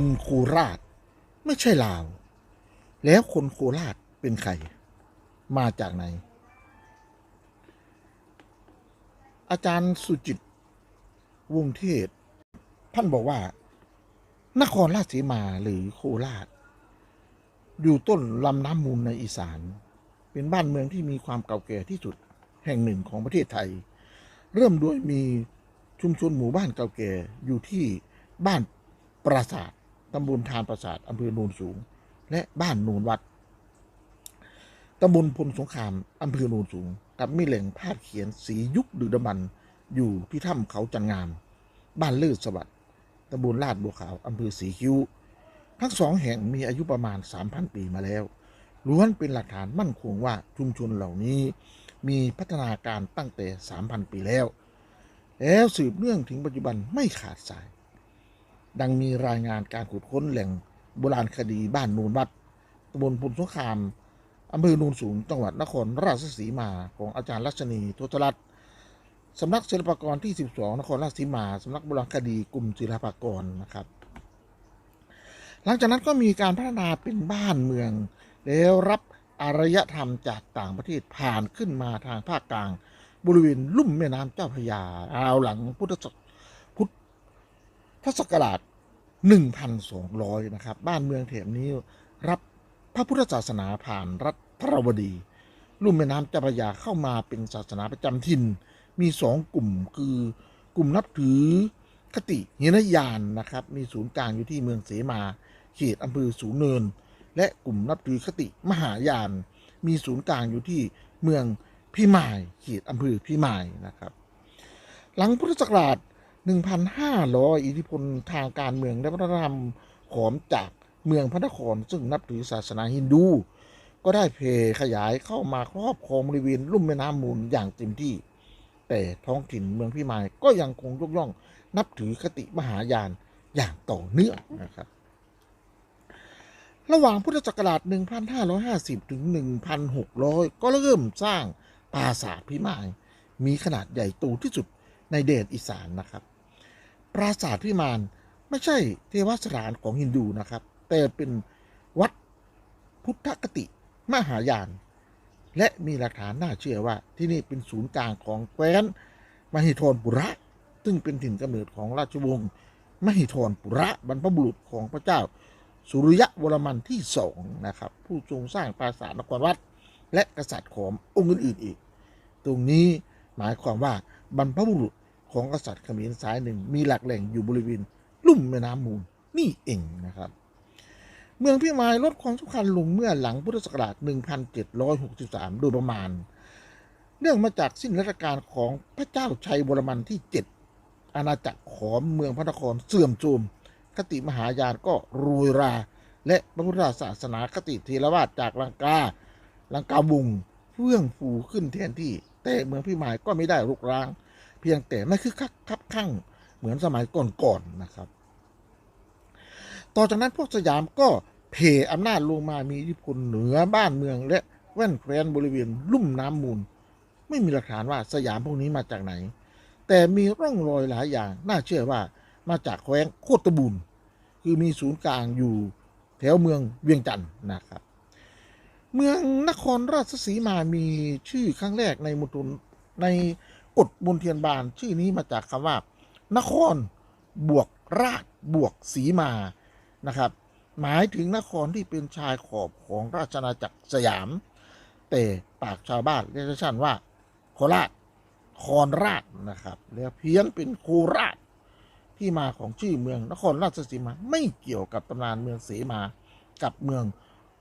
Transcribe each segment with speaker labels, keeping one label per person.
Speaker 1: คนโคราช ไม่ใช่ลาว แล้วคนโคราชเป็นใคร มาจากไหน อาจารย์สุจิต วงศ์เทศ ท่านบอกว่า นครราชสีมาหรือโคราช อยู่ต้นลำน้ำมูลในอีสาน เป็นบ้านเมืองที่มีความเก่าแก่ที่สุดแห่งหนึ่งของประเทศไทย เริ่มด้วยมีชุมชนหมู่บ้านเก่าแก่อยู่ที่บ้านปราสาท ตำบลทานปราสาทอำเภอโนนสูง และบ้านโนนวัดตำบลพลสงครามอำเภอโนนสูง กับมีแหล่งพาดเขียนสียุคดึกดำบรรอยู่ที่ถ้ำเขาจันงาม บ้านเลิศสวัสดิ์ตำบลลาดบัวขาวอำเภอสีคิ้ว ทั้งสองแห่งมีอายุประมาณ 3,000 ปีมาแล้วล้วนเป็นหลักฐานมั่นคงว่าชุมชนเหล่านี้ มีพัฒนาการตั้งแต่ 3,000 ปีแล้ว แล้วสืบเนื่องถึงปัจจุบันไม่ขาดสาย ดังมีรายงานการขุดค้นแหล่งโบราณคดีบ้านนูนวัดตำบลพุนสงครามอำเภอนูนสูงจังหวัดนครราชสีมาของอาจารย์รัชนีทศรัตน์สำนักศิลปากรที่ 12 นครราชสีมาสำนักโบราณคดีกลุ่มศิลปากรนะครับ หลังจากนั้นก็มีการพัฒนาเป็นบ้านเมือง แล้วรับอารยธรรมจากต่างประเทศผ่านขึ้นมาทางภาคกลาง บริเวณลุ่มแม่น้ำเจ้าพระยาเอาหลังพุทธศักราช 1,200 นะครับ บ้านเมืองแถบนี้รับพระพุทธศาสนาผ่านรัฐพระวดีลุ่มแม่น้ำเจ้าพระยาเข้ามาเป็นศาสนาประจำถิ่น มีสองกลุ่มคือกลุ่มนับถือคติเฮนยานนะครับ มีศูนย์กลางอยู่ที่เมืองเสมา เขตอำเภอสูงเนิน และกลุ่มนับถือคติมหายาน มีศูนย์กลางอยู่ที่เมืองพิมาย เขตอำเภอพิมายนะครับ หลังพุทธศักราช 1,500 อิทธิพลทางการเมืองและวัฒนธรรมขอมจากเมืองพระนครซึ่งนับถือศาสนาฮินดู ก็ได้เพขยายเข้ามาครอบครองบริเวณลุ่มแม่น้ำมูลอย่างเต็มที่ แต่ท้องถิ่นเมืองพิมายก็ยังคงยกย่อง นับถือคติมหายานอย่างต่อเนื่องนะครับ ระหว่างพุทธศักราช 1,550 ถึง 1,600 ก็เริ่มสร้างปราสาทพิมาย มีขนาดใหญ่โตที่สุด ในแดนอีสานนะครับ ปราสาทพิมานไม่ใช่เทวสถานของฮินดูนะครับ แต่เป็นวัดพุทธคติมหายาน และมีหลักฐานน่าเชื่อว่าที่นี่เป็นศูนย์กลางของแคว้นมหิธรปุระ ซึ่งเป็นถิ่นกำเนิดของราชวงศ์มหิธรปุระบรรพบุรุษของพระเจ้า สุริยะวรมันที่สองนะครับ ผู้ทรงสร้างปราสาทนครวัด และกษัตริย์ขององค์อื่นๆอีก ตรงนี้หมายความว่าบรรพบุรุษ ของกษัตริย์เขมรสายหนึ่ง มีหลักแหล่งอยู่บริเวณลุ่มแม่น้ำมูลนี่เองนะครับ เมืองพิมายลดความสำคัญลงเมื่อหลังพุทธศักราช 1763 โดยประมาณ เนื่องมาจากสิ้นรัชกาลของพระเจ้าชัยวรมันที่ 7 อาณาจักรของเมืองพระนครเสื่อมโทรมคติมหายานก็โรยรา และพระพุทธศาสนาคติเทรวาสจากลังกา ลังกาบุงเฟื่องฟูขึ้นแทนที่ แต่เมืองพิมายก็ไม่ได้รุกร้าง เพียงแต่ไม่คือคักคับข้างเหมือนสมัยก่อนๆนะครับ ต่อจากนั้นพวกสยามก็เพอำนาจลงมามีอิทธิพลเหนือบ้านเมืองและแว่นแคว้นบริเวณลุ่มน้ำมูล ไม่มีหลักฐานว่าสยามพวกนี้มาจากไหน แต่มีร่องรอยหลายอย่าง น่าเชื่อว่ามาจากแคว้นโคตรบุญคือมีศูนย์กลางอยู่แถวเมืองเวียงจันทร์นะครับ เมืองนครราชสีมามีชื่อครั้งแรกในมณฑล ในกฎมนเทียนบานชื่อนี้มาจากคำว่า นครบวกราชบวกสีมานะครับ หมายถึงนครที่เป็นชายขอบของราชอาณาจักรสยาม แต่ปากชาวบ้านเรียกสั้นว่า โคราชคอนราชนะครับแล้วเพี้ยนเป็นโคราชที่มาของชื่อเมืองนครราชสีมาไม่เกี่ยวกับตำนานเมืองเสมากับเมือง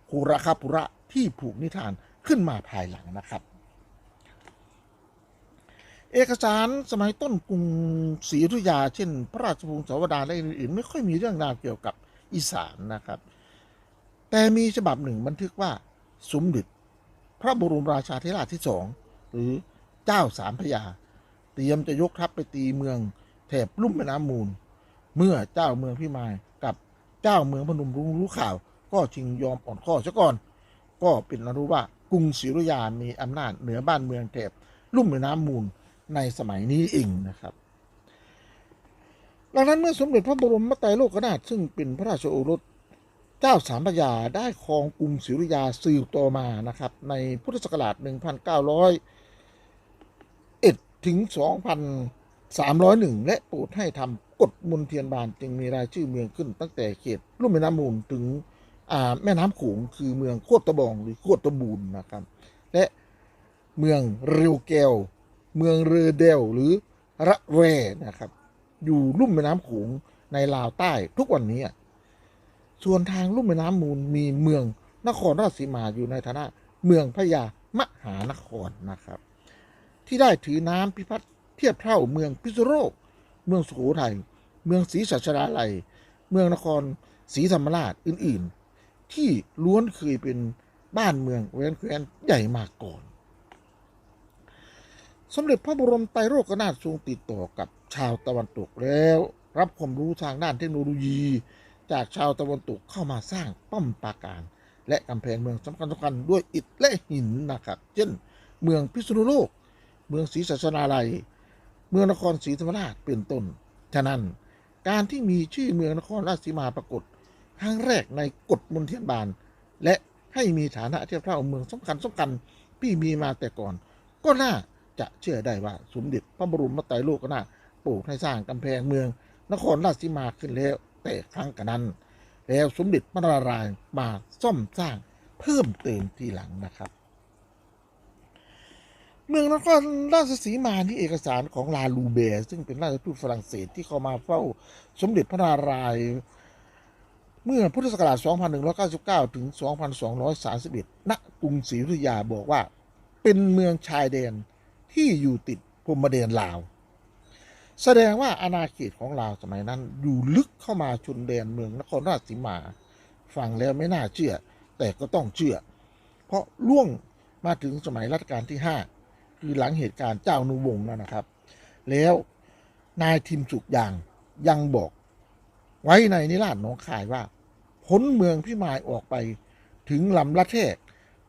Speaker 1: โคราคาปุระที่ผูกนิทานขึ้นมาภายหลังนะครับ เอกสารสมัยต้นกรุงศรีอยุธยา เช่น พระราชวงศ์สวดาและอื่นๆ ไม่ค่อยมีเรื่องราวเกี่ยวกับอีสานนะครับ แต่มีฉบับหนึ่งบันทึกว่าสมเด็จพระบรมราชาธิราชที่สองหรือเจ้าสามพยา เตรียมจะยกทัพไปตีเมืองแถบลุ่มแม่น้ำมูล เมื่อเจ้าเมืองพิมายกับเจ้าเมืองพนมรุ้งรู้ข่าว ก็ชิงยอมอ่อนข้อซะก่อน ก็เป็นอนุว่ากรุงศรีอยุธยามีอำนาจเหนือบ้านเมืองแถบลุ่มแม่น้ำมูล ในสมัยนี้เองนะครับ ดังนั้นเมื่อสมเด็จพระบรมไตรโลกนาถซึ่งเป็นพระราชโอรสเจ้าสามพระยาได้ครองกรุงศรีอยุยาสืบต่อมานะครับ ในพุทธศักราช 1901 ถึง 2301 และโปรดให้ทำกฎมนเทียนบานจึงมีรายชื่อเมืองขึ้น ตั้งแต่เขตลุ่มแม่น้ำมูลถึงแม่น้ำโขงคือเมืองโคตรตะบองหรือโคตรตะบูนนะครับ และเมืองเรียวแก้ว เมืองเรือเดลหรือระแวนะครับ อยู่ลุ่มแม่น้ำโขงในลาวใต้ทุกวันนี้ ส่วนทางลุ่มแม่น้ำมูลมีเมืองนครราชสีมาอยู่ในฐานะเมืองพญามหานครนะครับ ที่ได้ถือน้ำพิพัฒน์เทียบเท่าเมืองพิษณุโลก เมืองสุโขทัยเมืองศรีสัชนาลัย เมืองนครศรีธรรมราชอื่น ๆ ที่ล้วนเคยเป็นบ้านเมืองแหวนแคว้นใหญ่มาก่อน สมเด็จพระบรมไตรโลกนาถทรงติดต่อกับชาวตะวันตกแล้ว รับความรู้ทางด้านเทคโนโลยี จากชาวตะวันตกเข้ามาสร้างป้อมปราการ และกำแพงเมืองสำคัญสำคัญด้วยอิฐและหินนะครับเช่น เมืองพิษณุโลก เมืองศรีสัชนาลัย เมืองนครศรีธรรมราชเป็นต้น ฉะนั้นการที่มีชื่อเมืองนครราชสีมาปรากฏครั้งแรกในกฎมนเทียนบาน และให้มีฐานะเทียบเท่าเมืองสำคัญสำคัญที่มีมาแต่ก่อน ก็น่า จะเชื่อได้ว่าสมเด็จพระบรมไตรโลกนาถโปรดให้สร้างกำแพงเมือง นครราชสีมาขึ้นแล้วแต่ครั้งกันนั้น แล้วสมเด็จพระนารายณ์มาซ่อมสร้างเพิ่มเติมทีหลังนะครับ เมืองนครราชสีมานี่เอกสารของลาลูเบร์ซึ่งเป็นราชทูตฝรั่งเศสที่เข้ามาเฝ้าสมเด็จพระนารายณ์เมื่อพุทธศักราช 2199 ถึง 2231 ณ กรุงศรีอยุธยาบอกว่า เป็นเมืองชายแดน ที่อยู่ติดพรมแดนลาว แสดงว่าอาณาเขตของลาวสมัยนั้น อยู่ลึกเข้ามาชนแดนเมืองนครราชสีมา ฟังแล้วไม่น่าเชื่อ แต่ก็ต้องเชื่อ เพราะล่วงมาถึงสมัยรัชกาลที่ 5 คือหลังเหตุการณ์เจ้านุวงศ์นั่นนะครับ แล้วนายทิมสุกยางยังบอกไว้ในนิราชหนองคายว่าพ้นเมืองพิมายออกไปถึงลำละแทก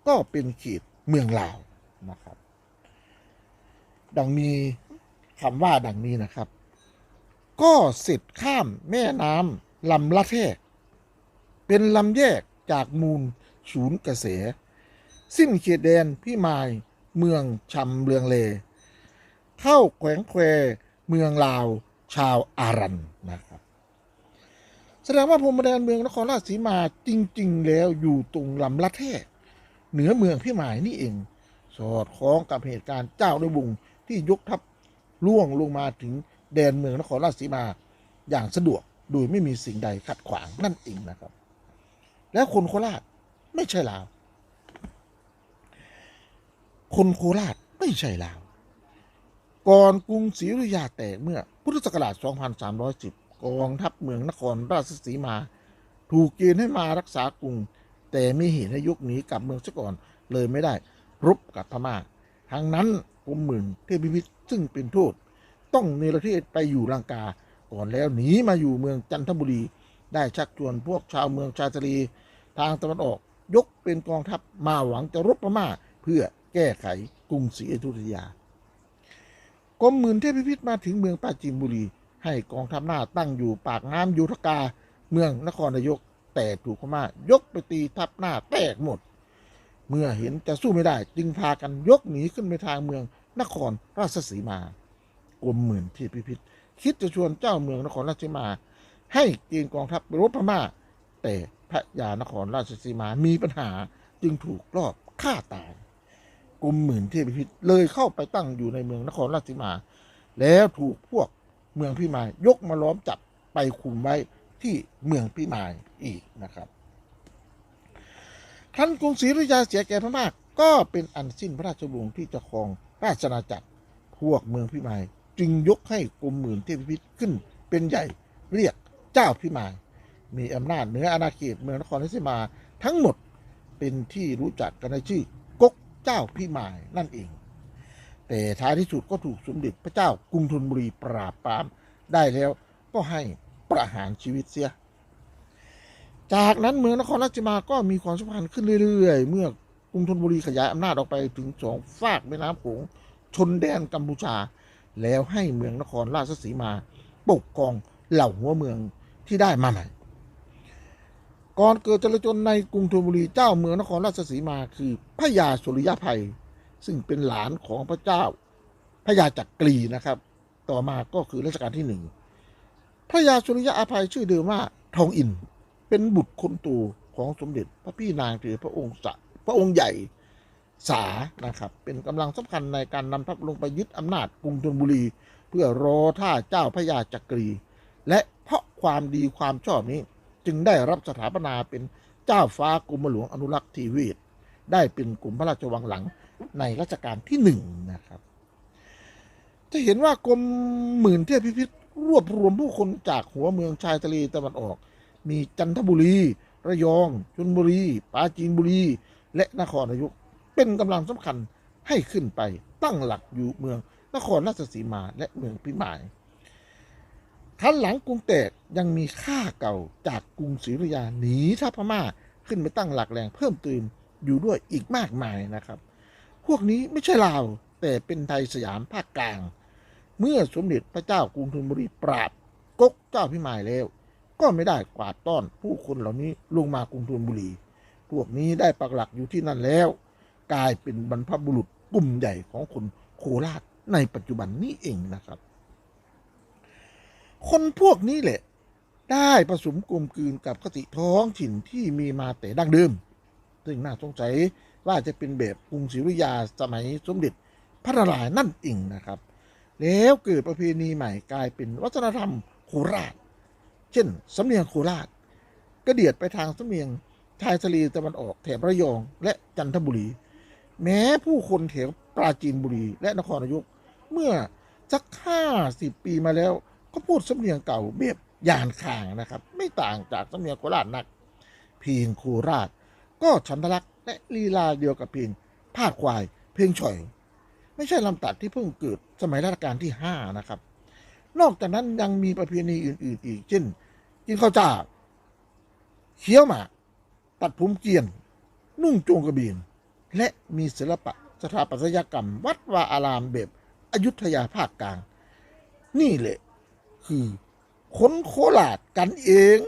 Speaker 1: ก็เป็นเขตเมืองลาวนะครับ ดังมีคำว่าดังนี้นะครับ ก็เสร็จข้ามแม่น้ำลำละแทก เป็นลำแยกจากมูลศูนย์กระแสสิ้นเขตแดนพี่มายเมืองชำเลืองเล เข้าแขวงแควเมืองลาวชาวอารันนะครับแสดงว่าพรมแดนเมืองนครราชสีมาจริง ๆ แล้วอยู่ตรงลำละแทกเหนือเมืองพี่หมายนี่เอง สอดคล้องกับเหตุการณ์เจ้าด้วยบุง ที่ยกทัพล่วงลงมาถึงแดนเมืองนครราชสีมาอย่างสะดวกโดยไม่มีสิ่งใดขัดขวางนั่นเองนะครับ แล้วคนโคราชไม่ใช่ลาว คนโคราชไม่ใช่ลาว ก่อนกรุงศรีอยุธยาแตกเมื่อพุทธศักราช 2310 กองทัพเมืองนครราชสีมา ถูกเกณฑ์ให้มารักษากรุง แต่มีเหตุให้ยกหนีกลับเมืองซะก่อนเลยไม่ได้รบกับพม่าทั้งนั้น กรมหมื่นเทพพิพิธซึ่งเป็นโทษ ต้องเนรเทศไปอยู่ลังกา ก่อนแล้วหนีมาอยู่เมืองจันทบุรี ได้ชักชวนพวกชาวเมืองชาตรี ทางตะวันออกยกเป็นกองทัพมาหวังจะรบพม่าเพื่อแก้ไขกรุงศรีอยุธยากรมหมื่นเทพพิพิธมาถึงเมืองปราจีนบุรี ให้กองทัพหน้าตั้งอยู่ปากน้ำยุทธกา เมืองนครนายก แต่ถูกพม่ายกไปตีทัพหน้าแตกหมด เมื่อเห็นจะสู้ไม่ได้จึงพากันยกหนีขึ้นไปทางเมือง นครราชสีมากรมหมื่นเทพพิพิธคิดจะชวนเจ้าเมืองนครราชสีมา ให้เกณฑ์กองทัพไปรบพม่า แต่พระยานครราชสีมามีปัญหาจึงถูกลอบฆ่าตายกรมหมื่นเทพพิพิธเลยเข้าไปตั้งอยู่ในเมืองนครราชสีมา แล้วถูกพวกเมืองพิมาย ยกมาล้อมจับไปคุมไว้ที่เมืองพิมายอีกนะครับท่านกรุงศรีอยุธยาเสียแก่พม่าก็เป็นอันสิ้นพระราชวงศ์ที่จะครอง ราชอาจักรพวกเมืองพิมาย จึงยกให้กรมหมื่นเทพพิพิธขึ้น เป็นใหญ่เรียกเจ้าพิมาย มีอำนาจเหนืออาณาเขตเมืองนครราชสีมาทั้งหมดเป็นที่รู้จักกันในชื่อกกเจ้าพิมายนั่นเอง แต่ท้ายที่สุดก็ถูกสมเด็จพระเจ้ากรุงธนบุรีปราบปรามได้แล้วก็ให้ประหารชีวิตเสีย จากนั้นเมืองนครราชสีมาก็มีความสำคัญขึ้นเรื่อยๆ เมื่อ กรุงธนบุรีขยายอำนาจออกไปถึงสองฝากแม่น้ำโขงชนแดนกัมพูชา แล้วให้เมืองนครราชสีมา ปกครองเหล่าหัวเมืองที่ได้มาใหม่ก่อนเกิดจลาจลในกรุงธนบุรีเจ้าเมืองนครราชสีมาคือพระยาสุริยภัย ซึ่งเป็นหลานของพระเจ้าพระยาจักรีนะครับ ต่อมาก็คือรัชกาลที่หนึ่งพระยาสุริยอภัยชื่อเดิมว่าทองอิน เป็นบุตรคนโตของสมเด็จพระพี่นางหรือพระองค์สะ พระองค์ใหญ่สานะครับ เป็นกำลังสำคัญในการนำทัพลงไปยึดอำนาจกรุงธนบุรี เพื่อรอท่าเจ้าพระยาจักรี และเพราะความดีความชอบนี้จึงได้รับสถาปนาเป็นเจ้าฟ้ากรมหลวงอนุรักษ์ทีวศได้เป็นกลุ่มพระราชวังหลังในรัชกาลที่หนึ่งนะครับ จะเห็นว่ากรมหมื่นเทพพิพิธรวบรวมผู้คนจากหัวเมืองชายทะเลตะวันออก มีจันทบุรี ระยองชลบุรีปราจีนบุรี และนครนายกเป็นกำลังสำคัญให้ขึ้นไปตั้งหลักอยู่เมืองนครราชสีมาและเมืองพิมายทันหลังกรุงแตกยังมีข้าเก่าจากกรุงศรีอยุธยาหนีทัพพม่าขึ้นไปตั้งหลักแหล่งเพิ่มเติมอยู่ด้วยอีกมากมายนะครับ พวกนี้ไม่ใช่ลาวแต่เป็นไทยสยามภาคกลาง เมื่อสมเด็จพระเจ้ากรุงธนบุรีปราบกกเจ้าพิมายแล้ว ก็ไม่ได้กวาดต้อนผู้คนเหล่านี้ลงมากรุงธนบุรี พวกนี้ได้ปักหลักอยู่ที่นั่นแล้ว กลายเป็นบรรพบุรุษกลุ่มใหญ่ของคนโคราชในปัจจุบันนี้เองนะครับ คนพวกนี้แหละ ได้ผสมกลมกลืนกับคติท้องถิ่นที่มีมาแต่ดั้งเดิม ซึ่งน่าสงสัยว่าจะเป็นแบบกรุงศรีอยุยาสมัยสมเด็จพระนารายณ์นั่นเองนะครับ แล้วเกิดประเพณีใหม่กลายเป็นวัฒนธรรมโคราช เช่นสำเนียงโคราช กระเดียดไปทางสำเนียง ชายทะเลตะวันออกแถบระยองและจันทบุรี แม้ผู้คนแถวปราจีนบุรี และนครนายก เมื่อสักห้าสิบปีมาแล้ว ก็พูดสำเนียงเก่าเบียบยานคางนะครับ ไม่ต่างจากสำเนียงโคราชนัก เพลงโคราช ก็ฉันทลักษณ์และลีลาเดียวกับเพลงพาดควาย เพลงฉ่อย ไม่ใช่ลำตัดที่เพิ่งเกิดสมัยรัชกาลที่ห้านะครับ นอกจากนั้นยังมีประเพณีอื่น ๆ อีกเช่นกินข้าวจ้าเคี้ยวหมาก ตัดผมเกลียน นุ่งโจงกระเบียนและมีศิลปะสถาปัตยกรรม วัดวาอารามแบบอยุธยาภาคกลาง นี่แหละ คือคนโคราชกันเอง